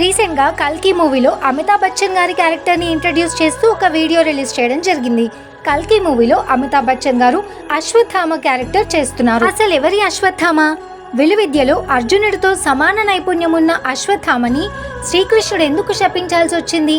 రీసెంట్గా కల్కి మూవీలో అమితాబ్ బచ్చన్ గారి క్యారెక్టర్ని ఇంట్రడ్యూస్ చేస్తూ ఒక వీడియో రిలీజ్ చేయడం జరిగింది. కల్కి మూవీలో అమితాబ్ బచ్చన్ గారు అశ్వత్థామ క్యారెక్టర్ చేస్తున్నారు. అసలు ఎవరి అశ్వత్థామ? విలువిద్యలో అర్జునుడితో సమాన నైపుణ్యం ఉన్న అశ్వత్థామని శ్రీకృష్ణుడు ఎందుకు శపించాల్సి వచ్చింది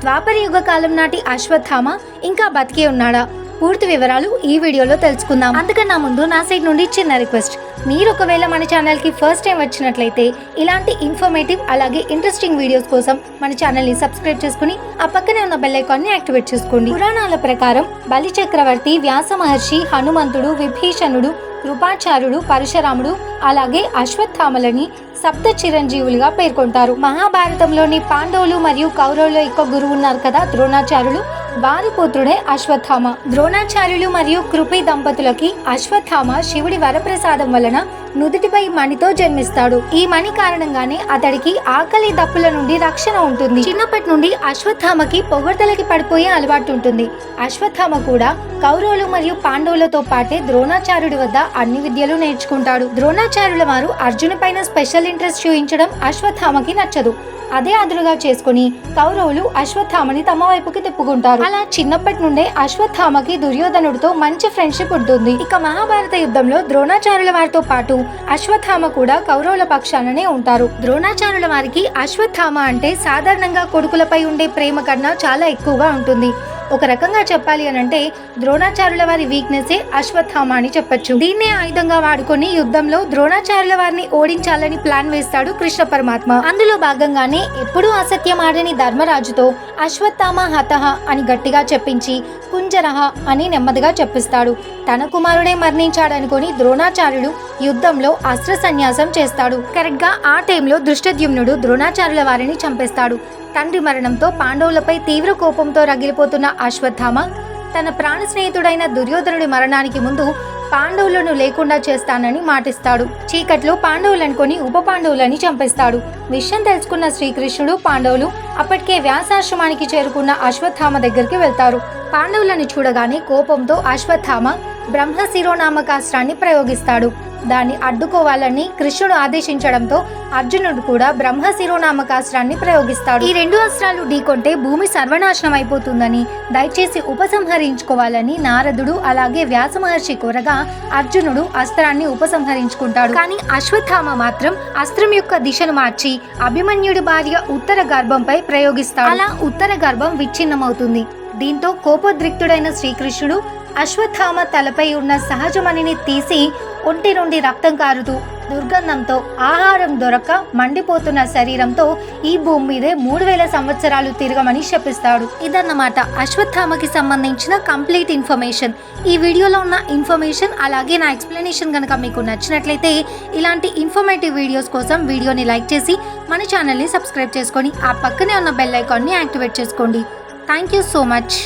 ద్వాపర యుగ కాలం నాటి అశ్వత్థామ ఇంకా బతికే ఉన్నాడా? పూర్తి వివరాలు ఈ వీడియోలో తెలుసుకుందాం. అందుకన్నా ముందు నా సైడ్ నుండి చిన్న రిక్వెస్ట్. మీరు ఒకవేళ మన ఛానల్కి ఫస్ట్ టైం వచ్చినట్లయితే ఇలాంటి ఇన్ఫర్మేటివ్ అలాగే ఇంట్రెస్టింగ్ వీడియోస్ కోసం మన ఛానల్ని సబ్స్క్రైబ్ చేసుకుని ఆ పక్కనే ఉన్న బెల్ ఐకాన్ని యాక్టివేట్ చేసుకోండి. పురాణాల ప్రకారం బలి చక్రవర్తి వ్యాస మహర్షి హనుమంతుడు విభీషణుడు కృపాచార్యుడు పరశురాముడు అలాగే అశ్వత్థామలని సప్త చిరంజీవులుగా పేర్కొంటారు. మహాభారతంలోని పాండవులు మరియు కౌరవుల యొక్క గురువు ఉన్నారు కదా ద్రోణాచార్యులు. వారి పుత్రుడే అశ్వత్థామ. ద్రోణాచార్యులు మరియు కృపి దంపతులకి అశ్వత్థామ శివుడి వరప్రసాదం వలన నుదుటిపై మణితో జన్మిస్తాడు. ఈ మణి కారణంగానే అతడికి ఆకలి దప్పుల నుండి రక్షణ ఉంటుంది. చిన్నప్పటి నుండి అశ్వత్థామకి పొగడ్తలకి పడిపోయే అలవాటు ఉంటుంది. అశ్వత్థామ కూడా కౌరవులు మరియు పాండవులతో పాటే ద్రోణాచార్యుడి వద్ద అన్ని విద్యలు నేర్చుకుంటాడు. ద్రోణాచార్యుల వారు అర్జును పైన స్పెషల్ ఇంట్రెస్ట్ చూపించడం అశ్వత్థామకి నచ్చదు. అదే అదురుగా చేసుకుని కౌరవులు అశ్వత్థామని తమ వైపుకి తిప్పుకుంటారు. అలా చిన్నప్పటి నుండే అశ్వత్థామకి దుర్యోధనుడితో మంచి ఫ్రెండ్షిప్ ఉంటుంది. ఇక మహాభారత యుద్ధంలో ద్రోణాచార్యుల వారితో పాటు అశ్వత్థామ కూడా కౌరవుల పక్షాననే ఉంటారు. ద్రోణాచార్యుల వారికి అశ్వత్థామ అంటే సాధారణంగా కొడుకులపై ఉండే ప్రేమ కన్నా చాలా ఎక్కువగా ఉంటుంది. ఒక రకంగా చెప్పాలి అని అంటే ద్రోణాచార్యుల వారి వీక్నెస్ అశ్వత్థామ అని చెప్పొచ్చు. దీన్నే ఆయుధంగా వాడుకొని యుద్ధంలో ద్రోణాచార్యుల వారిని ఓడించాలని ప్లాన్ వేస్తాడు కృష్ణ పరమాత్మ. అందులో భాగంగానే ఎప్పుడూ అసత్యం ఆడని ధర్మరాజుతో అశ్వత్థామ హతహ అని గట్టిగా చెప్పించి కుంజరహ అని నెమ్మదిగా చెప్పిస్తాడు. తన కుమారుడే మరణించాడనుకొని ద్రోణాచార్యుడు యుద్ధంలో అస్త్ర సన్యాసం చేస్తాడు. కరెక్ట్గా ఆ టైంలో దృష్టద్యుమ్నుడు ద్రోణాచార్యుల వారిని చంపేస్తాడు. తండ్రి మరణంతో పాండవులపై తీవ్ర కోపంతో రగిలిపోతున్న అశ్వత్థామ తన ప్రాణ స్నేహితుడైన దుర్యోధనుడి మరణానికి ముందు పాండవులను లేకుండా చేస్తానని మాటిస్తాడు. చీకట్లో పాండవులను కొని ఉప పాండవులని చంపేస్తాడు. విషయం తెలుసుకున్న శ్రీకృష్ణుడు పాండవులు అప్పటికే వ్యాసాశ్రమానికి చేరుకున్న అశ్వత్థామ దగ్గరికి వెళ్తారు. పాండవులను చూడగానే కోపంతో అశ్వత్థామ బ్రహ్మ శిరోనామకాస్త్రాన్ని ప్రయోగిస్తాడు. దాన్ని అడ్డుకోవాలని కృష్ణుడు ఆదేశించడంతో అర్జునుడు కూడా బ్రహ్మ శిరోనామకాస్త్రాన్ని ప్రయోగిస్తాడు. ఈ రెండు అస్త్రాలు ఢీకొంటే భూమి సర్వనాశనం అయిపోతుందని దయచేసి ఉపసంహరించుకోవాలని నారదుడు అలాగే వ్యాస మహర్షి కోరగా అర్జునుడు అస్త్రాన్ని ఉపసంహరించుకుంటాడు. కానీ అశ్వత్థామ మాత్రం అస్త్రం యొక్క దిశను మార్చి అభిమన్యుడి భార్య ఉత్తర గర్భంపై ప్రయోగిస్తాడు. అలా ఉత్తర గర్భం విచ్ఛిన్నమవుతుంది. దీంతో కోపోద్రిక్తుడైన శ్రీకృష్ణుడు అశ్వత్థామ తలపై ఉన్న సహజమణిని తీసి ఒంటి నుండి రక్తం కారుతూ దుర్గంధంతో ఆహారం దొరక్క మండిపోతున్న శరీరంతో ఈ భూమి మీదే మూడు వేల సంవత్సరాలు తిరగమని శపిస్తాడు. ఇదన్నమాట అశ్వత్థామకి సంబంధించిన కంప్లీట్ ఇన్ఫర్మేషన్. ఈ వీడియోలో ఉన్న ఇన్ఫర్మేషన్ అలాగే నా ఎక్స్ప్లెనేషన్ కనుక మీకు నచ్చినట్లయితే ఇలాంటి ఇన్ఫర్మేటివ్ వీడియోస్ కోసం వీడియోని లైక్ చేసి మన ఛానల్ని సబ్స్క్రైబ్ చేసుకొని ఆ పక్కనే ఉన్న బెల్ ఐకాన్ని యాక్టివేట్ చేసుకోండి. Thank you so much.